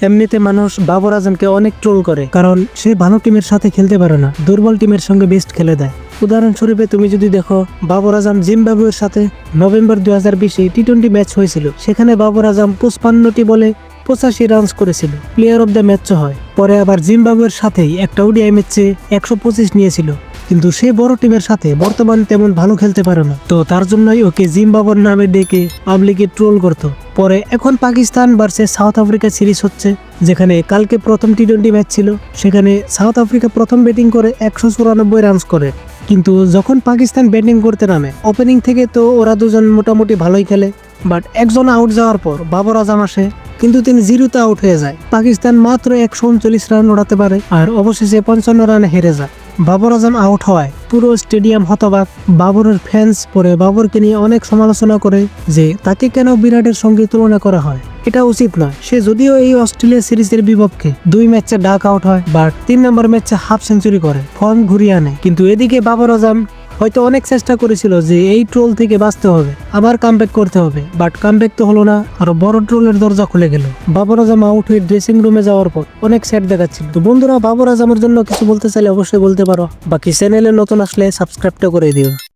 এমনিতে মানুষ বাবর আজমকে অনেক ট্রোল করে, কারণ সে ভালো টিমের সাথে খেলতে পারে না, দুর্বল টিমের সঙ্গে বেস্ট খেলে দেয়। উদাহরণস্বরূপে তুমি যদি দেখো বাবর আজম জিম্বাবুয়ের সাথে নভেম্বর দুই হাজার বিশে টি টোয়েন্টি ম্যাচ হয়েছিল, সেখানে বাবর আজম পঁচপান্নটি বলে পঁচাশি রানস করেছিল প্লেয়ার অব দ্য ম্যাচও হয়। পরে আবার জিম্বাবুয়ের সাথেই একটা ওডিআই ম্যাচে একশো পঁচিশ নিয়েছিল। কিন্তু সে বড় টিমের সাথে বর্তমান তেমন ভালো খেলতে পারে না। তো তার জন্যই ওকে জিম্বাবুর নামে ডেকে পাবলিকে ট্রোল করতো। পরে এখন Pakistan versus South Africa series হচ্ছে, যেখানে কালকে প্রথম টি টোয়েন্টি ম্যাচ ছিল, সেখানে সাউথ আফ্রিকা প্রথম ব্যাটিং করে একশো চুরানব্বই রানস করে। কিন্তু যখন পাকিস্তান ব্যাটিং করতে নামে ওপেনিং থেকে তো ওরা দুজন মোটামুটি ভালোই খেলে। বাট একজন আউট যাওয়ার পর বাবর আজম আসে, কিন্তু তিনি জিরোতে আউট হয়ে যায়। পাকিস্তান মাত্র একশো উনচল্লিশ রান ওড়াতে পারে, আর অবশেষে পঞ্চান্ন রানে হেরে যায়। বাবর আজম আউট হওয়ায় পুরো স্টেডিয়াম হতবাক। বাবরের ফ্যান্স পরে বাবরকে নিয়ে অনেক সমালোচনা করে যে তাকে কেন বিরাটের সঙ্গে তুলনা করা হয়। এটা উচিত নয়। সে যদিও এই অস্ট্রেলিয়া সিরিজের বিপক্ষে দুই ম্যাচে ডাক আউট হয় বাট তিন নম্বর ম্যাচে হাফ সেঞ্চুরি করে। ফর্ম ঘুরিয়ে আনে। কিন্তু এদিকে বাবর আজম হয়তো অনেক চেষ্টা করেছিল যে এই ট্রোল থেকে বাঁচতে হবে, আবার কামব্যাক করতে হবে বাট কামব্যাক তো হলো না, আরও বড় ট্রোলের দরজা খুলে গেল। বাবর আজম আউট হয়ে ড্রেসিং রুমে যাওয়ার পর অনেক স্যাড দেখাচ্ছিল। তো বন্ধুরা, বাবর আজমের জন্য কিছু বলতে চাইলে অবশ্যই বলতে পারো। বাকি চ্যানেলে নতুন আসলে সাবস্ক্রাইবটা করে দিও।